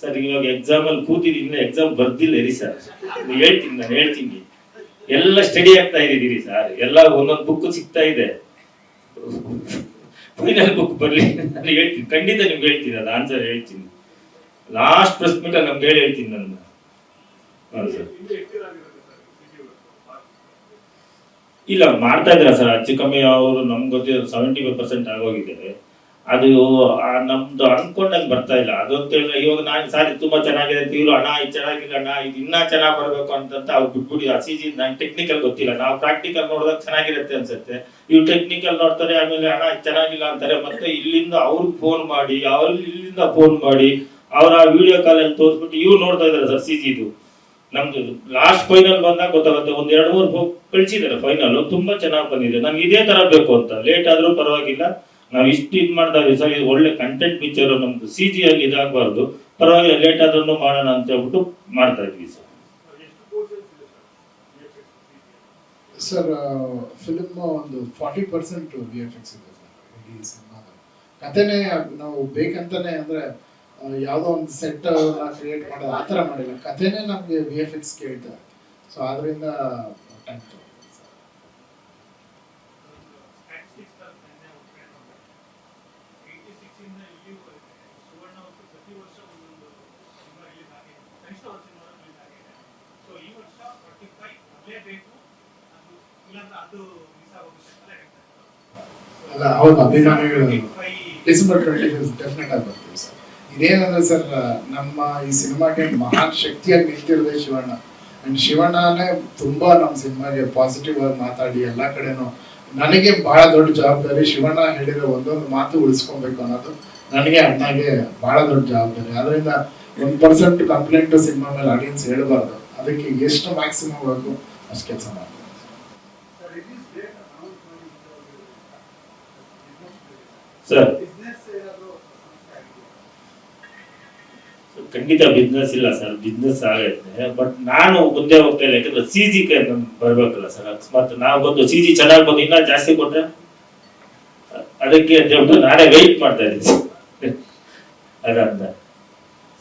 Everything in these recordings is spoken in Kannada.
ಸರ್ ಇವಾಗ ಎಕ್ಸಾಮ್ ಅಲ್ಲಿ ಕೂತಿದ್ದೀನಿ ಎಕ್ಸಾಮ್ ಬರ್ದಿಲ್ಲ ರೀ ಸರ್ ಹೇಳ್ತೀನಿ, ನಾನು ಹೇಳ್ತೀನಿ. ಎಲ್ಲ ಸ್ಟಡಿ ಆಗ್ತಾ ಇದ್ದೀರಿ ಸರ್ ಎಲ್ಲ ಒಂದೊಂದು ಬುಕ್ ಸಿಗ್ತಾ ಇದೆ. ಫೈನಲ್ ಬುಕ್ ಬರ್ಲಿ ನಾನು ಹೇಳ್ತೀನಿ. ಖಂಡಿತ ನಿಮ್ಗೆ ಹೇಳ್ತೀನಿ, ಅದು ಆನ್ಸರ್ ಹೇಳ್ತೀನಿ. ಲಾಸ್ಟ್ ಮೀಟ್ ನಮ್ಗೆ ಹೇಳಿ ಹೇಳ್ತೀನಿ ನಾನು. ಹೌದು ಸರ್ ಇಲ್ಲ, ಮಾಡ್ತಾ ಇದ್ರ ಸರ್ ಅಚ್ಚು ಕಮ್ಮಿ ಅವರು ನಮ್ಗೆ ಗೊತ್ತಿರೋ ಸೆವೆಂಟಿ ಫೈವ್ ಪರ್ಸೆಂಟ್ ಆಗೋಗಿದ್ದಾರೆ ಅದು ನಮ್ದು ಅನ್ಕೊಂಡಂಗೆ ಬರ್ತಾ ಇಲ್ಲ. ಅದಂತ ಅಂತ ಇವಾಗ ನಾನು ಸಾರಿ ತುಂಬಾ ಚೆನ್ನಾಗಿದೆ ಅಂತ ಇವ್ರು, ಅಣ್ಣ ಇದು ಚೆನ್ನಾಗಿಲ್ಲ ಅಣ್ಣ, ಇದು ಇನ್ನೂ ಚೆನ್ನಾಗಿ ಬರಬೇಕು ಅಂತಂತ ಅವ್ರು ಆ ಸಿ ಜಿ ನಂಗೆ ಟೆಕ್ನಿಕಲ್ ಗೊತ್ತಿಲ್ಲ. ನಾವು ಪ್ರಾಕ್ಟಿಕಲ್ ನೋಡಿದಾಗ ಚೆನ್ನಾಗಿರುತ್ತೆ ಅನ್ಸುತ್ತೆ. ಇವ್ರು ಟೆಕ್ನಿಕಲ್ ನೋಡ್ತಾರೆ, ಆಮೇಲೆ ಅಣ್ಣ, ಇದು ಚೆನ್ನಾಗಿಲ್ಲ ಅಂತಾರೆ. ಮತ್ತೆ ಇಲ್ಲಿಂದ ಅವ್ರಿಗೆ ಫೋನ್ ಮಾಡಿ ಅವ್ರು ಇಲ್ಲಿಂದ ಫೋನ್ ಮಾಡಿ, ಅವ್ರ ವಿಡಿಯೋ ಕಾಲಲ್ಲಿ ತೋರಿಸ್ಬಿಟ್ಟು ಇವ್ರು ನೋಡ್ತಾ ಇದಾರೆ ಸರ್ ಸಿ ಜಿದು ನಮ್ದು ಲಾಸ್ಟ್ ಫೈನಲ್ ಬಂದಾಗ ಗೊತ್ತಾಗುತ್ತೆ, ಒಂದ್ ಎರಡು ಮೂರು ಕಳ್ಸಿದ್ದಾರೆ ಫೈನಲ್ ತುಂಬಾ ಚೆನ್ನಾಗಿ ಬಂದಿದೆ. ನಮ್ಗೆ ಇದೇ ತರ ಬೇಕು ಅಂತ. ಲೇಟ್ ಆದ್ರೂ ಪರವಾಗಿಲ್ಲ. ನಾವು ಇಷ್ಟು ಇದು ಮಾಡಿದಾಗ ಸರ್ ಇದು ಒಳ್ಳೆ ಕಂಟೆಂಟ್ ಪಿಕ್ಚರ್ ನಮ್ದು ಸಿ ಜಿ ಆಗಿ ಇದಾಗಬಾರ್ದು. ಪರವಾಗಿಲ್ಲ ಲೇಟ್ ಆದ್ರೂ ಮಾಡೋಣ ಅಂತ ಹೇಳ್ಬಿಟ್ಟು ಮಾಡ್ತಾ ಇದ್ವಿ ಸರ್. ಸರ್ ಫಿಲಿಮ್ ಒಂದು forty percent V F X ಇದೆ ಇಡೀ ಸಿನಿಮಾದ ಕಥೆನೇ ನಾವು ಬೇಕಂತಾನೆ ಅಂದ್ರೆ ಯಾವುದೋ ಒಂದು ಸೆಟ್ ಕ್ರಿಯೇಟ್ ಮಾಡೋದು ಆ ಥರ ಮಾಡಿಲ್ಲ. ಕಥೆನೇ ನಮಗೆ ವಿ ಎಫ್ ಎಕ್ಸ್ ಕೇಳ್ತಾರೆ ಸೊ ಅದರಿಂದ ಟೈಮ್ ಅಲ್ಲ ಹೌದು ಅಭಿಮಾನಿಗಳು ಡಿಸೆಂಬರ್ ಟ್ವೆಂಟಿ ಡೆಫಿನೆಟ್ ಆಗಿ ಬರ್ತೀವಿ ಸರ್. ಇದೇನಂದ್ರೆ ಸರ್ ನಮ್ಮ ಈ ಸಿನಿಮಾಗೆ ಮಹಾನ್ ಶಕ್ತಿಯಾಗಿ ನಿಂತಿರೋದೇ ಶಿವಣ್ಣ. ಅಂಡ್ ಶಿವಣ್ಣನೇ ತುಂಬಾ ನಮ್ಮ ಸಿನಿಮಾಗೆ ಪಾಸಿಟಿವ್ ಆಗಿ ಮಾತಾಡಿ ಎಲ್ಲಾ ಕಡೆನೂ. ನನಗೆ ಬಹಳ ದೊಡ್ಡ ಜವಾಬ್ದಾರಿ ಶಿವಣ್ಣ ಹೇಳಿರೋ ಒಂದೊಂದು ಮಾತು ಉಳಿಸ್ಕೊಬೇಕು ಅನ್ನೋದು ನನಗೆ ಅಣ್ಣಗೆ ಬಹಳ ದೊಡ್ಡ ಜವಾಬ್ದಾರಿ. ಅದರಿಂದ ಒಂದ್ ಪರ್ಸೆಂಟ್ ಕಂಪ್ಲೇಂಟ್ ಸಿನಿಮಾ ಮೇಲೆ ಆಡಿಯನ್ಸ್ ಹೇಳಬಾರ್ದು. ಅದಕ್ಕೆ ಎಷ್ಟು ಮ್ಯಾಕ್ಸಿಮಮ್ ಬೇಕು ಅಷ್ಟು ಕೆಲಸ ಮಾಡ್ತೀವಿ ಸರ್ ಖಂಡಿತ ಬಿಸ್ನೆಸ್ ಇಲ್ಲ ಸರ್ ಬಿಸ್ನೆಸ್ ಆಗೈತೆ. ಬಟ್ ನಾನು ಮುಂದೆ ಹೋಗ್ತಾ ಇಲ್ಲ ಯಾಕಂದ್ರೆ ಸಿ ಜಿ ಬರ್ಬೇಕಲ್ಲ ಸರ್ ಅಕಸ್ಮಾತ್ ನಾವು ಬಂದು ಸಿ ಜಿ ಚೆನ್ನಾಗಿ ಬಂದು ಇನ್ನೂ ಜಾಸ್ತಿ ಕೊಟ್ರೆ ಅದಕ್ಕೆ ಅಂತ ನಾನೇ ವೆಯ್ಟ್ ಮಾಡ್ತಾ ಇದ್ದೀನಿ ಅದಂತ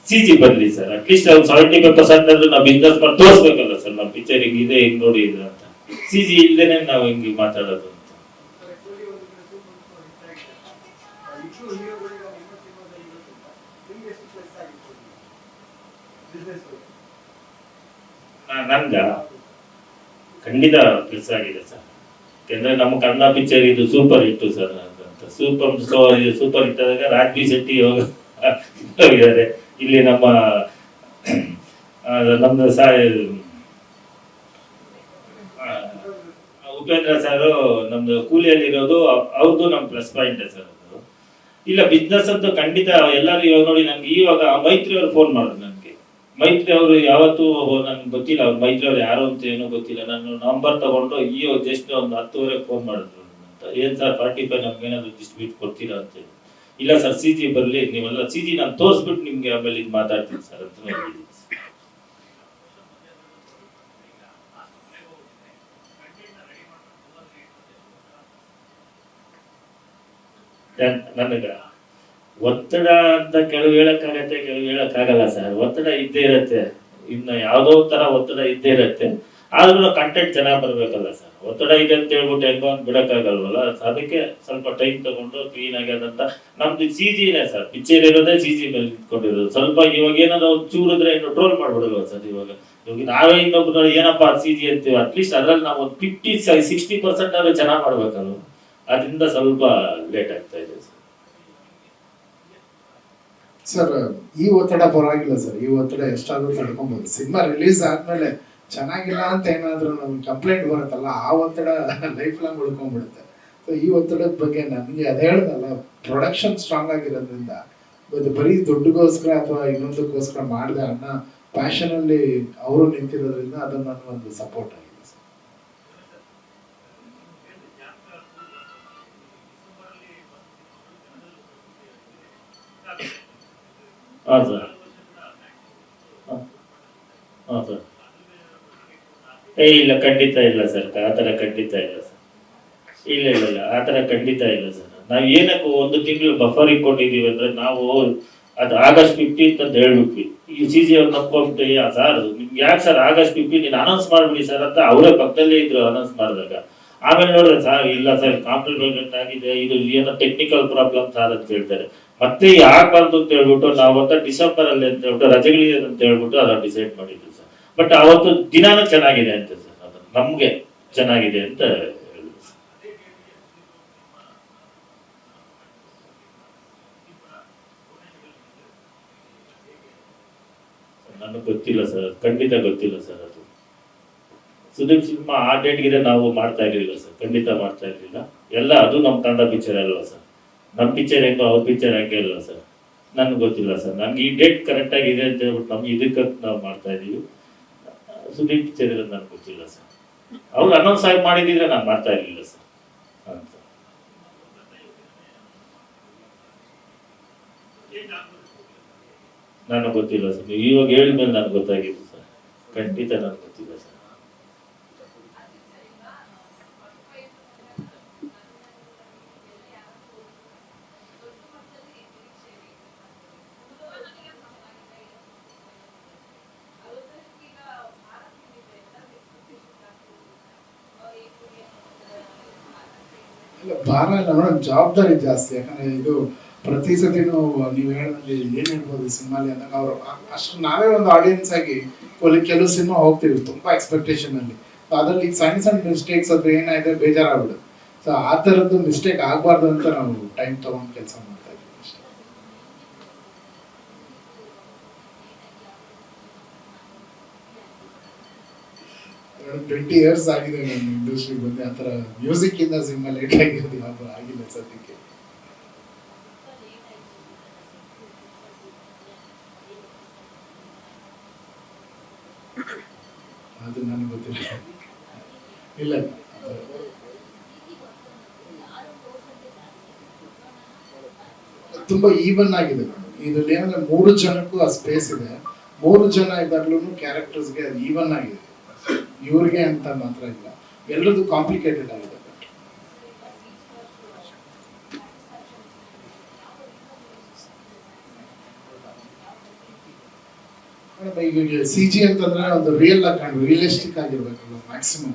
ಸಿ ಜಿ ಬರಲಿ ಸರ್ ಅಟ್ಲೀಸ್ಟ್ ಒಂದು ಸೆವೆಂಟಿ ಫೈವ್ ಪರ್ಸೆಂಟ್ ಅಂದ್ರೆ ನಾವು ಬಿಸ್ನೆಸ್ ಮಾಡಿ ತೋರಿಸ್ಬೇಕಲ್ಲ ಸರ್ ನಾವು ಪಿಕ್ಚರ್ ಹಿಂಗ್ ಇದೆ, ಹಿಂಗ್ ನೋಡಿ ಅಂತ. ಸಿ ಜಿ ಇಲ್ದೇನೆ ನಾವು ಹಿಂಗೆ ಮಾತಾಡೋದು. ಅಂತ ನಾ- ನನ್ಗ ಖಂಡಿತ ಪ್ಲಸ್ ಆಗಿದೆ ಸರ್. ಯಾಕಂದ್ರೆ ನಮ್ಮ ಕನ್ನಡ ಪಿಕ್ಚರ್ ಇದು ಸೂಪರ್ ಹಿಟ್ ಸರ್ ಅಂತ. ಸೂಪರ್ ಸೂಪರ್ ಹಿಟ್ ಆದಾಗ ರಾಜ್ವಿ ಶೆಟ್ಟಿ ಹೋಗಿದ್ದಾರೆ ಇಲ್ಲಿ ನಮ್ಮ ನಮ್ದು ಸರ್ ಉಪೇಂದ್ರ ಸರ್ ನಮ್ದು ಕೂಲಿಯಲ್ಲಿರೋದು ಅವ್ರದ್ದು ನಮ್ ಪ್ಲಸ್ ಪಾಯಿಂಟ್ ಸರ್ ಇಲ್ಲ ಬಿಸ್ನೆಸ್ ಅಂತೂ ಖಂಡಿತ ಎಲ್ಲರೂ ಇವಾಗ ನೋಡಿ, ನಂಗೆ ಇವಾಗ ಮೈತ್ರಿ ಅವ್ರು ಫೋನ್ ಮಾಡಿದ್ರು. ಮೈತ್ರಿ ಅವರು ಯಾವತ್ತೂ ನನ್ಗೆ ಗೊತ್ತಿಲ್ಲ, ಅವ್ರು ಮೈತ್ರಿ ಅವ್ರು ಯಾರು ಅಂತ ಏನೂ ಗೊತ್ತಿಲ್ಲ. ನಾನು ನಂಬರ್ ತಗೊಂಡು ಈ ಜಸ್ಟ್ ಒಂದು ಹತ್ತುವರೆ ಫೋನ್ ಮಾಡಿದ್ರು ಅಂತ. ಏನ್ ಸರ್ ಫಾರ್ಟಿ ಫೈವ್ ನಮ್ಗೆ ಏನಾದ್ರು ಡಿಸ್ಟ್ರಿಬ್ಯೂಟ್ ಕೊಡ್ತೀರಾ ಅಂತ ಇಲ್ಲ ಸರ್ ಸಿ ಜಿ ಬರಲಿ, ನೀವೆಲ್ಲ ಸಿ ಜಿ ನಾನು ತೋರಿಸ್ಬಿಟ್ಟು ನಿಮ್ಗೆ ಆಮೇಲೆ ಇದು ಮಾತಾಡ್ತೀನಿ ಸರ್ ಅಂತ ಹೇಳಿದ್ದೀನಿ ನನ್ನ ನನಗ ಒತ್ತಡ ಅಂತ ಕೆಲವು ಹೇಳಕ್ಕಾಗತ್ತೆ, ಕೆಲವು ಹೇಳಕ್ಕಾಗಲ್ಲ ಸರ್. ಒತ್ತಡ ಇದ್ದೇ ಇರತ್ತೆ. ಇನ್ನು ಯಾವುದೋ ತರ ಒತ್ತಡ ಇದ್ದೇ ಇರತ್ತೆ. ಆದ್ರೂ ಕಂಟೆಂಟ್ ಚೆನ್ನಾಗಿ ಬರಬೇಕಲ್ಲ ಸರ್. ಒತ್ತಡ ಇದೆ ಅಂತ ಹೇಳ್ಬಿಟ್ಟು ಹೆಂಗೋ ಒಂದ್ ಬಿಡಕ್ಕಾಗಲ್ವಲ್ಲ? ಅದಕ್ಕೆ ಸ್ವಲ್ಪ ಟೈಮ್ ತಗೊಂಡು ಕ್ಲೀನ್ ಆಗಿ ಅದಂತ ನಮ್ದು ಸಿ ಜಿನೇ ಸರ್. ಪಿಕ್ಚರ್ ಇರೋದೇ ಸಿ ಜಿ ಮೇಲೆ ನಿಂತ್ಕೊಂಡಿರೋದು ಸ್ವಲ್ಪ ಇವಾಗ ಏನಾದ್ರು ಚೂರಿದ್ರೆ ಇನ್ನು ಟ್ರೋಲ್ ಮಾಡ್ಬಿಡಲ್ವ ಸರ್ ಇವಾಗ? ಇವಾಗ ನಾವೇ ಇನ್ನೊಬ್ರು ಏನಪ್ಪ ಸಿ ಜಿ ಅಂತೀವಿ ಅಟ್ಲೀಸ್ಟ್ ಅದ್ರಲ್ಲಿ ನಾವು ಒಂದು ಫಿಫ್ಟಿ ಸಿಕ್ಸ್ಟಿ ಪರ್ಸೆಂಟ್ ಆದ್ರೂ ಚೆನ್ನಾಗಿ ಮಾಡ್ಬೇಕಲ್ವ? ಅದರಿಂದ ಸ್ವಲ್ಪ ಲೇಟ್ ಆಗ್ತಾ ಇದೆ. ಸರ್, ಈ ಒತ್ತಡ ಪರವಾಗಿಲ್ಲ ಸರ್. ಈ ಒತ್ತಡ ಎಷ್ಟಾದ್ರೂ ತಡ್ಕೊಬೋದು. ಸಿನಿಮಾ ರಿಲೀಸ್ ಆದ್ಮೇಲೆ ಚೆನ್ನಾಗಿಲ್ಲ ಅಂತ ಏನಾದ್ರೂ ನಮ್ಗೆ ಕಂಪ್ಲೇಂಟ್ ಬರುತ್ತಲ್ಲ, ಆ ಒತ್ತಡ ಲೈಫ್ ಲಾಂಗ್ ಉಳ್ಕೊಂಡ್ಬಿಡುತ್ತೆ. ಸೊ ಈ ಒತ್ತಡದ ಬಗ್ಗೆ ನನಗೆ ಅದು ಹೇಳ್ದಲ್ಲ ಪ್ರೊಡಕ್ಷನ್ ಸ್ಟ್ರಾಂಗ್ ಆಗಿರೋದ್ರಿಂದ ಒಂದು ಬರೀ ದುಡ್ಡುಗೋಸ್ಕರ ಅಥವಾ ಇನ್ನೊಂದಕ್ಕೋಸ್ಕರ ಮಾಡಿದೆ ಅಣ್ಣ ಪ್ಯಾಷನಲ್ಲಿ ಅವರು ನಿಂತಿರೋದ್ರಿಂದ ಅದು ಒಂದು ಸಪೋರ್ಟ್ ಆಗಿದೆ. ಹಾ ಸರ್ ಏ, ಇಲ್ಲ, ಖಂಡಿತ ಇಲ್ಲ ಸರ್ ಆ ಥರ ಖಂಡಿತ ಇಲ್ಲ ಸರ್ ಇಲ್ಲ ಇಲ್ಲ ಇಲ್ಲ. ಆ ಥರ ಖಂಡಿತ ಇಲ್ಲ ಸರ್ ನಾವು ಏನಕ್ಕೂ ಒಂದು ತಿಂಗಳು ಬಫರ್ ಇಟ್ಕೊಂಡಿದೀವಿ ಅಂದ್ರೆ ನಾವು ಅದು ಆಗಸ್ಟ್ ಫಿಫ್ಟೀನ್ತ್ ಅಂತ ಹೇಳ್ಬಿಟ್ವಿ. ಈ ಸಿ ಸಿ ಅವ್ರು ನಂಬ್ಕೊಂಡ್ಬಿಟ್ಟು ಸರ್ ನಿಮ್ಗೆ ಯಾಕೆ ಸರ್ ಆಗಸ್ಟ್ ಫಿಫ್ಟೀನ್ ನೀನು ಅನೌನ್ಸ್ ಮಾಡ್ಬಿಡಿ ಸರ್ ಅಂತ ಅವರೇ ಪಕ್ಕದಲ್ಲೇ ಇದ್ರು ಅನೌನ್ಸ್ ಮಾಡಿದಾಗ. ಆಮೇಲೆ ನೋಡಿದ್ರೆ ಸರ್ ಇಲ್ಲ ಸರ್ ಕಾಂಪ್ಲಿಮೆಂಟ್ ಆಗಿದೆ, ಇದು ಏನೋ ಟೆಕ್ನಿಕಲ್ ಪ್ರಾಬ್ಲಮ್ ಸರ್ ಅಂತ ಹೇಳ್ತಾರೆ. ಮತ್ತೆ ಯಾಕಬಾರ್ದು ಅಂತ ಹೇಳ್ಬಿಟ್ಟು ನಾವತ್ತ ಡಿಸೆಂಬರ್ ಅಲ್ಲಿ ಅಂತ ಹೇಳ್ಬಿಟ್ಟು ರಜೆಗಳಿದೆ ಅಂತ ಹೇಳ್ಬಿಟ್ಟು ಅದನ್ನ ಡಿಸೈಡ್ ಮಾಡಿದ್ವಿ ಸರ್. ಬಟ್ ಅವತ್ತು ದಿನಾನು ಚೆನ್ನಾಗಿದೆ ಅಂತ ಸರ್ ಅದು. ನಮ್ಗೆ ಚೆನ್ನಾಗಿದೆ ಅಂತ. ನನಗೆ ಗೊತ್ತಿಲ್ಲ ಸರ್. ಖಂಡಿತ ಗೊತ್ತಿಲ್ಲ ಸರ್ ಅದು. ಸುದೀಪ್ ಸಿನಿಮಾ ಆ ಡೇಟ್ಗಿದೆ ನಾವು ಮಾಡ್ತಾ ಇರಲಿಲ್ಲ ಸರ್. ಖಂಡಿತ ಮಾಡ್ತಾ ಇರಲಿಲ್ಲ. ಎಲ್ಲ ಅದು ನಮ್ಮ ತಂಡ ಪಿಕ್ಚರ್ ಅಲ್ವಾ ಸರ್. ನಮ್ಮ ಪಿಕ್ಚರ್ ಹೆಂಗೋ ಅವ್ರ ಪಿಕ್ಚರ್ ಹಂಗೆ ಇಲ್ಲ ಸರ್ ನನಗೆ ಗೊತ್ತಿಲ್ಲ ಸರ್ ನನ್ಗೆ ಈ ಡೇಟ್ ಕರೆಕ್ಟ್ ಆಗಿದೆ ಅಂತ ಹೇಳ್ಬಿಟ್ಟು ನಮ್ಗೆ ಇದಕ್ಕೆ ನಾವು ಮಾಡ್ತಾ ಇದೀವಿ. ಸುದೀಪ್ ಪಿಕ್ಚರ್ ಇರೋದು ನನ್ಗೆ ಗೊತ್ತಿಲ್ಲ ಸರ್ ಅವ್ರು ಅನೌನ್ಸ್ ಆಗಿ ಮಾಡಿದಿದ್ರೆ ನಾನು ಮಾಡ್ತಾ ಇರಲಿಲ್ಲ ಸರ್ ಅಂತ. ನನಗೆ ಗೊತ್ತಿಲ್ಲ ಸರ್ ಇವಾಗ ಹೇಳಿದ್ಮೇಲೆ ನನಗೆ ಗೊತ್ತಾಗಿತ್ತು ಸರ್ ಖಂಡಿತ ನನಗೆ ಗೊತ್ತಿಲ್ಲ ಸರ್ ಇಲ್ಲ ಭಾರ ಇಲ್ಲ ಮೇಡಮ್ ಜವಾಬ್ದಾರಿ ಜಾಸ್ತಿ. ಯಾಕಂದ್ರೆ ಇದು ಪ್ರತಿ ಸತಿನೂ ನೀವು ಹೇಳಿದಲ್ಲಿ ಏನು ಹೇಳ್ಬೋದು ಈ ಸಿನಿಮಾಲಿ ಅಂದಾಗ ಅವರು ಅಷ್ಟು ನಾವೇ ಒಂದು ಆಡಿಯನ್ಸ್ ಆಗಿ ಕೊಲಿ ಕೆಲವು ಸಿನಿಮಾ ಹೋಗ್ತೀವಿ ತುಂಬಾ ಎಕ್ಸ್ಪೆಕ್ಟೇಷನ್ ಅಲ್ಲಿ. ಅದರಲ್ಲಿ ಸಣ್ಣ ಸಣ್ಣ ಮಿಸ್ಟೇಕ್ಸ್ ಅದು ಏನಾಯ್ತು ಬೇಜಾರಾಗ್ಬಿಡುತ್ತೆ. ಸೊ ಆ ಥರದ್ದು ಮಿಸ್ಟೇಕ್ ಆಗಬಾರ್ದು ಅಂತ ನಾವು ಟೈಮ್ ತಗೊಂಡು ಕೆಲಸ ಮಾಡ್ತಾ ಇದ್ದೀವಿ ಅಷ್ಟೇ ಟ್ವೆಂಟಿ ಇಯರ್ಸ್ ಆಗಿದೆ ನಾನು ಇಂಡಸ್ಟ್ರಿ ಬಂದೆ, ಆ ಥರ ಮ್ಯೂಸಿಕ್ ಇಂದ ಸಿನಿಮಾ ಲೇಟ್ ಆಗಿರೋದು ಯಾವುದು ಆಗಿಲ್ಲ ಸದ್ಯಕ್ಕೆ. ಅದು ನನಗೆ ಗೊತ್ತಿಲ್ಲ. ಇಲ್ಲ. ತುಂಬಾ ಈವನ್ ಆಗಿದೆ. ಇದ್ರಲ್ಲಿ ಏನಂದ್ರೆ ಮೂರು ಜನಕ್ಕೂ ಆ ಸ್ಪೇಸ್ ಇದೆ. ಮೂರು ಜನ ಇದ್ದಾಗ್ಲೂ ಕ್ಯಾರೆಕ್ಟರ್ಸ್ಗೆ ಅದು ಈವನ್ ಆಗಿದೆ. ಇವ್ರಿಗೆ ಅಂತ ಮಾತ್ರ ಇಲ್ಲ. ಎಲ್ಲರದು ಕಾಂಪ್ಲಿಕೇಟೆಡ್ ಆಗಿದೆ. ಬಟ್ ಈಗ ಸಿ ಜಿ ಅಂತಂದ್ರೆ ಒಂದು ರಿಯಲ್ ಆಗಿ ಕಾಣ್ ರಿಯಲಿಸ್ಟಿಕ್ ಆಗಿರ್ಬೇಕಲ್ಲ ಮ್ಯಾಕ್ಸಿಮಮ್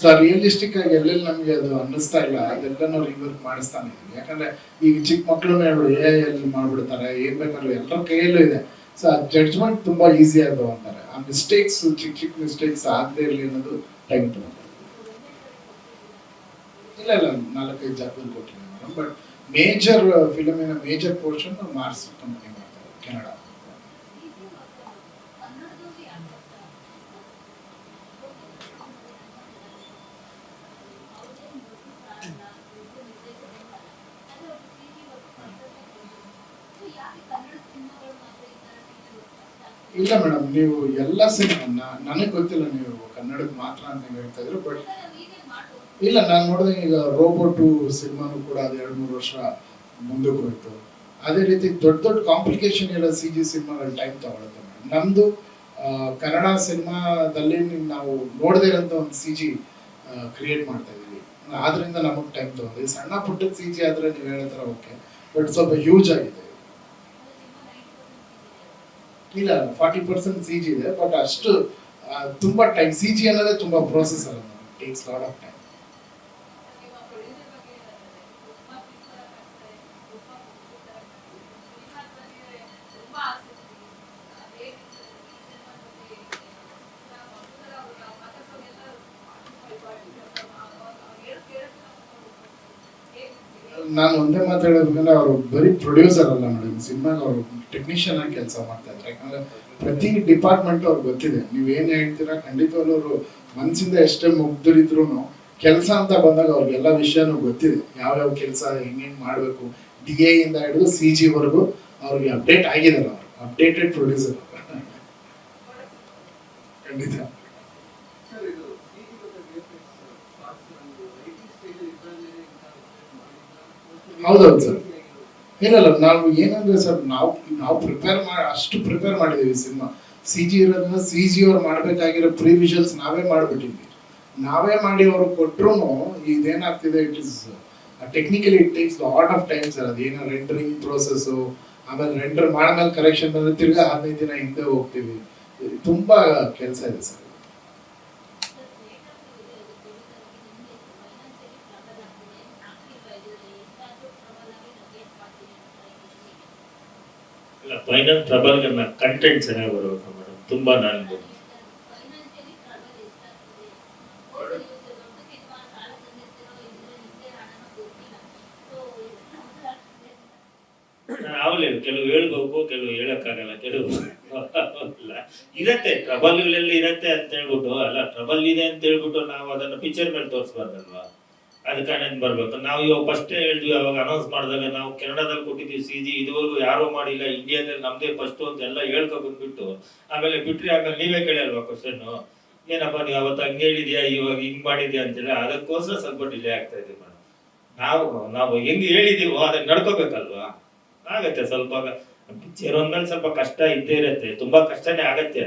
ಸೊ ರಿಯಲಿಸ್ಟಿಕ್ ಆಗಿ ಎಲ್ಲೆಲ್ಲಿ ನಮಗೆ ಅದು ಅನ್ನಿಸ್ತಾ ಇಲ್ಲ ಅದೆಲ್ಲ ರಿವರ್ಕ್ ಮಾಡಿಸ್ತಾನೆ ಯಾಕಂದ್ರೆ ಈಗ ಚಿಕ್ಕ ಮಕ್ಕಳು ಹೇಳ್ಬಿಡು ಏ ಎಲ್ಲಿ ಮಾಡ್ಬಿಡ್ತಾರೆ, ಏನ್ ಬೇಕಾದ್ರೂ ಎಲ್ಲರ ಕೈಯಲ್ಲೂ ಇದೆ. ಸೊ ಆ ಜಡ್ಜ್ಮೆಂಟ್ ತುಂಬಾ ಈಸಿ ಆದವು ಅಂತಾರೆ ಆ ಮಿಸ್ಟೇಕ್ಸ್ ಚಿಕ್ಕ ಚಿಕ್ಕ ಮಿಸ್ಟೇಕ್ಸ್ ಆಗದೆ ಇರಲಿ ಅನ್ನೋದು ಟೈಮ್ ತಗೊಂಡು ಇಲ್ಲ ಇಲ್ಲ ನಾಲ್ಕೈದು ಜಾಗದಲ್ಲಿ ಕೊಟ್ಟಿಲ್ಲ ಮೇಡಮ್ ಬಟ್ ಮೇಜರ್ ಫಿಲಮಿನ ಮೇಜರ್ ಪೋರ್ಷನ್ ಮಾರ್ಸ್ ಕಂಪನಿ ಮಾಡ್ತಾರೆ ಕೆನಡಾ ಇಲ್ಲ ಮೇಡಮ್, ನೀವು ಎಲ್ಲ ಸಿನಿಮಾ ನನಗೆ ಗೊತ್ತಿಲ್ಲ ನೀವು ಕನ್ನಡಕ್ಕೆ ಮಾತ್ರ ಅಂತ ಹೇಳ್ತಾ ಇದ್ರು ಬಟ್ ಇಲ್ಲ, ನಾನು ನೋಡಿದೆ ಈಗ ರೋಬೋಟು ಸಿನಿಮಾನು ಕೂಡ ಅದು ಎರಡು ಮೂರು ವರ್ಷ ಮುಂದಕ್ಕೆ ಹೋಯ್ತು. ಅದೇ ರೀತಿ ದೊಡ್ಡ ದೊಡ್ಡ ಕಾಂಪ್ಲಿಕೇಶನ್ ಇರೋ ಸಿ ಜಿ ಸಿನಿಮಾಗಳು ಟೈಮ್ ತಗೊಳುತ್ತೆ ನಮ್ದು ಕನ್ನಡ ಸಿನಿಮಾದಲ್ಲಿ ನಾವು ನೋಡದೇ ಇರೋಂಥ ಒಂದು ಸಿ ಜಿ ಕ್ರಿಯೇಟ್ ಮಾಡ್ತಾ ಇದ್ದೀವಿ. ಆದ್ರಿಂದ ನಮಗೆ ಟೈಮ್ ತಗೊಂಡು ಸಣ್ಣ ಪುಟ್ಟದ ಸಿ ಜಿ ಆದರೆ ನೀವು ಹೇಳೋ ಥರ ಓಕೆ ಬಟ್ ಸ್ವಲ್ಪ ಹ್ಯೂಜ್ ಆಗಿದೆ. ಇಲ್ಲ ಫಾರ್ಟಿ ಪರ್ಸೆಂಟ್ ಸಿ ಜಿ ಇದೆ ಬಟ್ ಅಷ್ಟು ಆ, ತುಂಬಾ ಟೈಮ್ ಸಿ ಜಿ ಅನ್ನೋದೇ ತುಂಬಾ ಪ್ರೋಸೆಸ್ ಅಲ್ಲ ಟೇಕ್ಸ್ ಲಾಟ್ ಆಫ್ ಟೈಮ್ ನಾನು ಒಂದೇ ಮಾತಾಡೋದ್ಮೇಲೆ ಅವರು ಬರೀ ಪ್ರೊಡ್ಯೂಸರ್ ಅಲ್ಲ ಮೇಡಮ್ ಸಿನಿಮಾಗೆ ಅವರು ಟೆಕ್ನಿಷಿಯನ್ ಆಗಿ ಕೆಲಸ ಮಾಡ್ತಾ ಇದ್ದಾರೆ. ಯಾಕಂದ್ರೆ ಪ್ರತಿ ಡಿಪಾರ್ಟ್ಮೆಂಟ್ ಅವ್ರಿಗೆ ಗೊತ್ತಿದೆ. ನೀವು ಏನ್ ಹೇಳ್ತೀರಾ? ಖಂಡಿತವಾಗ್ಲೂ ಅವರು ಮನಸ್ಸಿಂದ ಎಷ್ಟೇ ಮುಗ್ದಿದ್ರು ಕೆಲಸ ಅಂತ ಬಂದಾಗ ಅವ್ರಿಗೆಲ್ಲ ವಿಷಯನೂ ಗೊತ್ತಿದೆ. ಯಾವ್ಯಾವ ಕೆಲಸ ಹೆಂಗ್ ಮಾಡಬೇಕು? ಡಿ ಎ ಇಂದ ಹಿಡಿದು ಸಿ ಜಿ ವರೆಗೂ ಅವ್ರಿಗೆ ಅಪ್ಡೇಟ್ ಆಗಿದ್ದಾರೆ ಅವರು. ಅಪ್ಡೇಟೆಡ್ ಪ್ರೊಡ್ಯೂಸರ್ ಖಂಡಿತ ಸರ್ ಇದು CG ಮತ್ತು VFX parts ಒಂದು 80 stage ಇದ್ದಾಗಲೇ ಇಂಥ ಹೌದೌದು ಸರ್. ಇಲ್ಲ ನಾವು ಏನಂದ್ರೆ ಸರ್, ನಾವು ನಾವು ಪ್ರಿಪೇರ್ ಮಾಡಿ ಅಷ್ಟು ಪ್ರಿಪೇರ್ ಮಾಡಿದ್ದೀವಿ ಸಿನಿಮಾ. ಸಿ ಜಿ ಇರೋದನ್ನ ಸಿ ಜಿ ಅವ್ರು ಮಾಡಬೇಕಾಗಿರೋ ಪ್ರಿವಿಷನ್ಸ್ ನಾವೇ ಮಾಡಿಬಿಟ್ಟಿದ್ವಿ. ನಾವೇ ಮಾಡಿ ಅವ್ರು ಕೊಟ್ಟರು ಇದೇನಾಗ್ತಿದೆ it is technically it takes lot of time sir. ಅದೇನೋ ರೆಂಡರಿಂಗ್ ಪ್ರೋಸೆಸ್ಸು ಆಮೇಲೆ ರೆಂಡರ್ ಮಾಡಿದ್ಮೇಲೆ ಕರೆಕ್ಷನ್ ಬಂದರೆ ತಿರ್ಗಾ ಹದಿನೈದು ದಿನ ಹಿಂದೆ ಹೋಗ್ತೀವಿ. ತುಂಬಾ ಕೆಲಸ ಇದೆ ಸರ್. ಫೈನಲ್ ಟ್ರಬಲ್ ಕಂಟೆಂಟ್ ಚೆನ್ನಾಗಿ ಬರಬೇಕು ಮೇಡಮ್ ತುಂಬಾ ನಾನು ಅವಲೇ ಕೆಲವು ಹೇಳ್ಬೇಕು, ಕೆಲವು ಹೇಳಕ್ಕಾಗಲ್ಲ, ಕೆಲವು ಇರತ್ತೆ ಪ್ರಬಲ್ಗಳಲ್ಲಿ ಇರತ್ತೆ ಅಂತ ಹೇಳ್ಬಿಟ್ಟು, ಅಲ್ಲ ಟ್ರಬಲ್ ಇದೆ ಅಂತ ಹೇಳ್ಬಿಟ್ಟು ನಾವು ಅದನ್ನ ಪಿಕ್ಚರ್ ಮೇಲೆ ತೋರಿಸ್ಬಾರ್ದಲ್ವಾ? ನಾನು ಬರ್ಬೇಕು. ನಾವು ಇವಾಗ ಫಸ್ಟ್ ಹೇಳಿದ್ವಿ, ಅವಾಗ ಅನೌನ್ಸ್ ಮಾಡಿದಾಗ ನಾವು ಕೆನಡಾದಲ್ಲಿ ಕೊಟ್ಟಿದ್ವಿ ಸಿ ಜಿ ಇದುವರೆಗೂ ಯಾರೂ ಮಾಡಿಲ್ಲ ಇಂಡಿಯಾದಲ್ಲಿ ನಮ್ದೇ ಫಸ್ಟ್ ಅಂತ ಎಲ್ಲ ಹೇಳ್ಕೊ ಬಂದ್ಬಿಟ್ಟು, ಆಮೇಲೆ ಬಿಟ್ರಿ ಆಮೇಲೆ ನೀವೇ ಕೇಳಲ್ವಾ ಕ್ವಶನ್ ಏನಪ್ಪ ನೀವು ಅವತ್ತು ಹಂಗೆ ಹೇಳಿದ್ಯಾ, ಇವಾಗ ಹಿಂಗ್ ಮಾಡಿದ್ಯಾ ಅಂತೇಳಿ, ಅದಕ್ಕೋಸ್ಕರ ಸ್ವಲ್ಪ ಡಿಲೇ ಆಗ್ತಾ ಇದೀವಿ ಮೇಡಮ್ ನಾವು ನಾವು ಹೆಂಗ್ ಹೇಳಿದೀವೋ ಅದಕ್ಕೆ ನಡ್ಕೋಬೇಕಲ್ವಾ? ಆಗತ್ತೆ ಸ್ವಲ್ಪ ಒಂದ್ಮೇಲೆ ಸ್ವಲ್ಪ ಕಷ್ಟ ಇದ್ದೇ ಇರತ್ತೆ, ತುಂಬಾ ಕಷ್ಟನೇ ಆಗತ್ತೆ.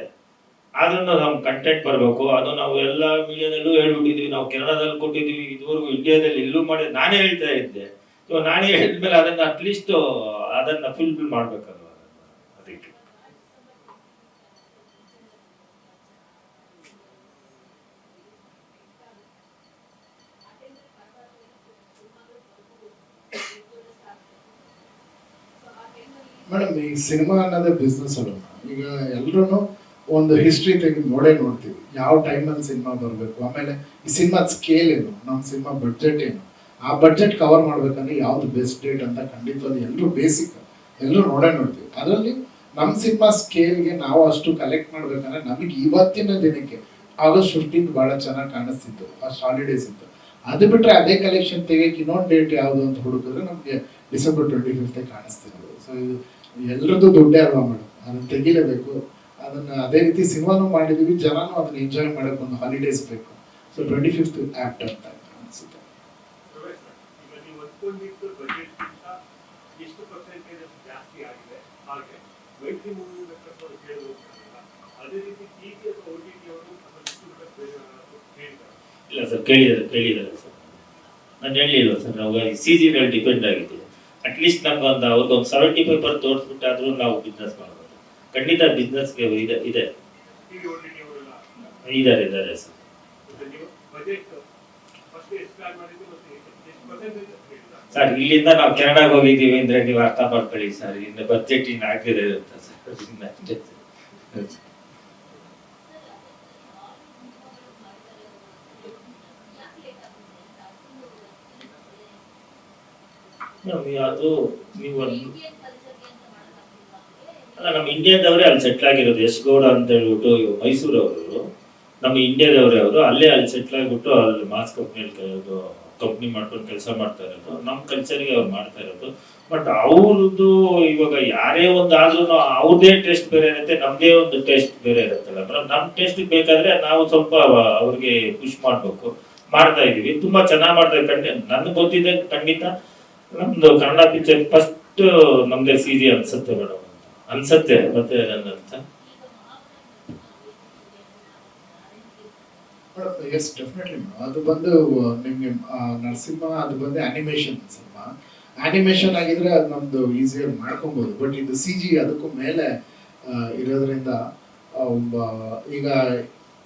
ಆದ್ರೂ ನಮ್ ಕಂಟೆಂಟ್ ಬರಬೇಕು. ಅದು ನಾವು ಎಲ್ಲ ಮೀಡಿಯಾದಲ್ಲೂ ಹೇಳ್ಬಿಟ್ಟಿದ್ವಿ. ನಾವು ಕೆನಡಾದಲ್ಲಿ ಕೊಟ್ಟಿದ್ವಿ ಇದುವರೆಗೂ ಇಂಡಿಯಾದಲ್ಲಿ ಎಲ್ಲೂ ಮಾಡಿ, ನಾನೇ ಹೇಳ್ತಾ ಇದ್ದೆ. ಸೊ ನಾನೇ ಹೇಳಿದ್ಮೇಲೆ ಅದನ್ನ ಅಟ್ಲೀಸ್ಟ್ ಅದನ್ನ ಫುಲ್ಫಿಲ್ ಮಾಡ್ಬೇಕಲ್ವಾ? ಅದಕ್ಕೆ. ಮೇಡಮ್, ಈ ಸಿನಿಮಾ ಅನ್ನೋದೇ ಬಿಸ್ನೆಸ್ ಅಲ್ಲ ಈಗ ಎಲ್ರು ಒಂದು ಹಿಸ್ಟ್ರಿ ತೆಗೆದು ನೋಡೇ ನೋಡ್ತೀವಿ. ಯಾವ ಟೈಮಲ್ಲಿ ಸಿನಿಮಾ ಬರಬೇಕು? ಆಮೇಲೆ ಈ ಸಿನಿಮಾ ಸ್ಕೇಲ್ ಏನು? ನಮ್ಮ ಸಿನಿಮಾ ಬಡ್ಜೆಟ್ ಏನು? ಆ ಬಡ್ಜೆಟ್ ಕವರ್ ಮಾಡ್ಬೇಕಂದ್ರೆ ಯಾವ್ದು ಬೆಸ್ಟ್ ಡೇಟ್ ಅಂತ ಖಂಡಿತವಾದ ಎಲ್ಲರೂ ಬೇಸಿಕ್ ಎಲ್ಲರೂ ನೋಡೇ ನೋಡ್ತೀವಿ. ಅದರಲ್ಲಿ ನಮ್ಮ ಸಿನಿಮಾ ಸ್ಕೇಲ್ಗೆ ನಾವು ಅಷ್ಟು ಕಲೆಕ್ಟ್ ಮಾಡ್ಬೇಕಂದ್ರೆ ನಮಗೆ ಇವತ್ತಿನ ದಿನಕ್ಕೆ ಆಗಸ್ಟ್ ಫಿಫ್ಟೀನ್ ಬಹಳ ಚೆನ್ನಾಗಿ ಕಾಣಿಸ್ತಿತ್ತು. ಅಷ್ಟು ಹಾಲಿಡೇಸ್ ಇತ್ತು. ಅದು ಬಿಟ್ಟರೆ ಅದೇ ಕಲೆಕ್ಷನ್ ತೆಗೆಯಕ್ಕೆ ಇನ್ನೊಂದು ಡೇಟ್ ಯಾವುದು ಅಂತ ಹುಡುಕಿದ್ರೆ ನಮಗೆ ಡಿಸೆಂಬರ್ ಟ್ವೆಂಟಿ ಫಿಫ್ತೇ ಕಾಣಿಸ್ತಿರೋದು. ಸೊ ಇದು ಎಲ್ಲರದ್ದು ದುಡ್ಡೇ ಅಲ್ವಾ ಮೇಡಮ್? ಅದನ್ನು ತೆಗಿಲೇಬೇಕು. ಅದನ್ನ ಅದೇ ರೀತಿ ಸಿನಿಮಾನು ಮಾಡಿದೀವಿ ಜನನು ಅದನ್ನ ಎಂಜಾಯ್ ಮಾಡಕ್ ಒಂದು ಹಾಲಿಡೇಸ್ ಬೇಕು. ಸೊ ಟ್ವೆಂಟಿ ಫಿಫ್ತ್ ಆಕ್ಟ್ ಅಂತ ಅನ್ಸುತ್ತೆ. ಇಲ್ಲ ಸರ್ ಕೇಳಿದ್ದಾರೆ ಕೇಳಿದ್ದಾರೆ ಸರ್ ನಾನು ಹೇಳಿಲ್ವ ಸರ್ ನಾವು ಸಿ ಜಿ ಮೇಲೆ ಡಿಪೆಂಡ್ ಆಗಿದ್ದೀವಿ. ಅಟ್ಲೀಸ್ಟ್ ನಮ್ಗೆ ಒಂದು ಸೆವೆಂಟಿ ಫೈವ್ ಪರ್ ತೋರಿಸ್ಬಿಟ್ಟಾದ್ರೂ ನಾವು ಬಿಸ್ನೆಸ್ ಮಾಡ್ಬೋದು. ಖಂಡಿತ ಬಿಸ್ನೆಸ್ಗೆ ಇದೆ ಇದೆ. ಇದಾರೆ ಇದ್ದಾರೆ ಇದ್ದಾರೆ ಸರ್. ಸರ್ ಇಲ್ಲಿಂದ ನಾವು ಕೆನಡಾಗೆ ಹೋಗಿದ್ದೀವಿ ಅಂದ್ರೆ ನೀವು ಅರ್ಥ ಮಾಡ್ಕೊಳ್ಳಿ ಸರ್ ಇನ್ನು ಬಜೆಟ್ ಇನ್ನು ಆಗ್ತಿದೆ ಅಂತ ಸರ್. ಅದು ನೀವು ಅಲ್ಲ ನಮ್ಮ ಇಂಡಿಯಾದವರೇ ಅಲ್ಲಿ ಸೆಟ್ಲ್ ಆಗಿರೋದು. ಯಶ್ ಗೌಡ ಅಂತ ಹೇಳ್ಬಿಟ್ಟು ಮೈಸೂರವರು. ನಮ್ಮ ಇಂಡಿಯಾದವರೇ ಅವರು. ಅಲ್ಲೇ ಅಲ್ಲಿ ಸೆಟ್ಲ್ ಆಗಿಬಿಟ್ಟು ಅಲ್ಲಿ ಮಾಸ್ ಕಂಪ್ನಿಯಲ್ಲಿ ಕಂಪ್ನಿ ಮಾಡ್ಕೊಂಡು ಕೆಲಸ ಮಾಡ್ತಾ ಇರೋದು. ನಮ್ಮ ಕಲ್ಚರ್ಗೆ ಅವ್ರು ಮಾಡ್ತಾ ಇರೋದು. ಬಟ್ ಅವ್ರದ್ದು ಇವಾಗ ಯಾರೇ ಒಂದು ಆದ್ರೂ ಅವ್ರದೇ ಟೇಸ್ಟ್ ಬೇರೆ ಇರುತ್ತೆ, ನಮ್ದೇ ಒಂದು ಟೇಸ್ಟ್ ಬೇರೆ ಇರುತ್ತಲ್ಲ. ಮೇಡಮ್ ನಮ್ಮ ಟೇಸ್ಟ್ ಬೇಕಾದ್ರೆ ನಾವು ಸ್ವಲ್ಪ ಅವ್ರಿಗೆ ಪುಷ್ ಮಾಡ್ಬೇಕು, ಮಾಡ್ತಾ ಇದೀವಿ ತುಂಬಾ ಚೆನ್ನಾಗಿ ಮಾಡ್ತಾ ಖಂಡಿತ ನನ್ಗೆ ಗೊತ್ತಿದೆ ಖಂಡಿತ ನಮ್ದು ಕನ್ನಡ ಪಿಕ್ಚರ್ ಫಸ್ಟ್ ನಮ್ದೇ ಸಿ ಜಿ ಅನ್ಸುತ್ತೆ ಮೇಡಮ್. ಅನ್ಸತ್ತೆ, ಮತ್ತೆ ನನ್ನ ಅರ್ಥ ಎಸ್ ಡೆಫಿನೆಟ್ಲಿ ಅದು ಬಂದು, ನಿಮಗೆ ನರಸಿಂಹ, ಅದು ಬಂದು ಅನಿಮೇಷನ್ ಸಿನಿಮಾ ಅನಿಮೇಷನ್ ಆಗಿದ್ರೆ ಅದು ನಮ್ದು ಈಸಿಯಾಗಿ ಮಾಡ್ಕೊಬೋದು. ಬಟ್ ಇದು ಸಿ ಜಿ ಅದಕ್ಕೂ ಮೇಲೆ ಇರೋದ್ರಿಂದ ಈಗ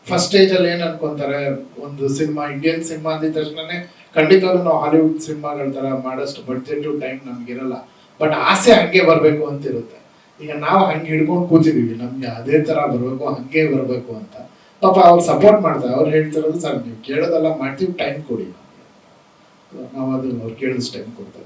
ಫಸ್ಟ್ ಸ್ಟೇಜಲ್ಲಿ ಏನು ಅನ್ಕೊಂತಾರೆ, ಒಂದು ಸಿನಿಮಾ ಇಂಡಿಯನ್ ಸಿನಿಮಾ ಅಂದಿದ ತಕ್ಷಣನೇ ಖಂಡಿತವಾಗ್ಲೂ ನಾವು ಹಾಲಿವುಡ್ ಸಿನಿಮಾಗಳ ಥರ ಮಾಡೋಷ್ಟು ಬಡ್ಜೆಟು ಟೈಮ್ ನಮ್ಗಿರಲ್ಲ ಬಟ್ ಆಸೆ ಹಂಗೆ ಬರಬೇಕು ಅಂತ ಇರುತ್ತೆ ಈಗ ನಾವು ಹಂಗೆ ಹಿಡ್ಕೊಂಡು ಕೂತಿದೀವಿ, ನಮ್ಗೆ ಅದೇ ತರ ಬರಬೇಕು, ಹಂಗೆ ಬರಬೇಕು ಅಂತ. ಪಾಪ ಅವ್ರು ಸಪೋರ್ಟ್ ಮಾಡ್ತಾರೆ, ಅವ್ರು ಹೇಳ್ತಿರೋದು ಸರ್, ನೀವು ಕೇಳೋದೆಲ್ಲ ಮಾಡ್ತೀವಿ ಟೈಮ್ ಕೊಡಿ ನಾವು ಅದು ಅವ್ರು ಕೇಳಿದಷ್ಟು ಟೈಮ್ ಕೊಡ್ತಾರೆ.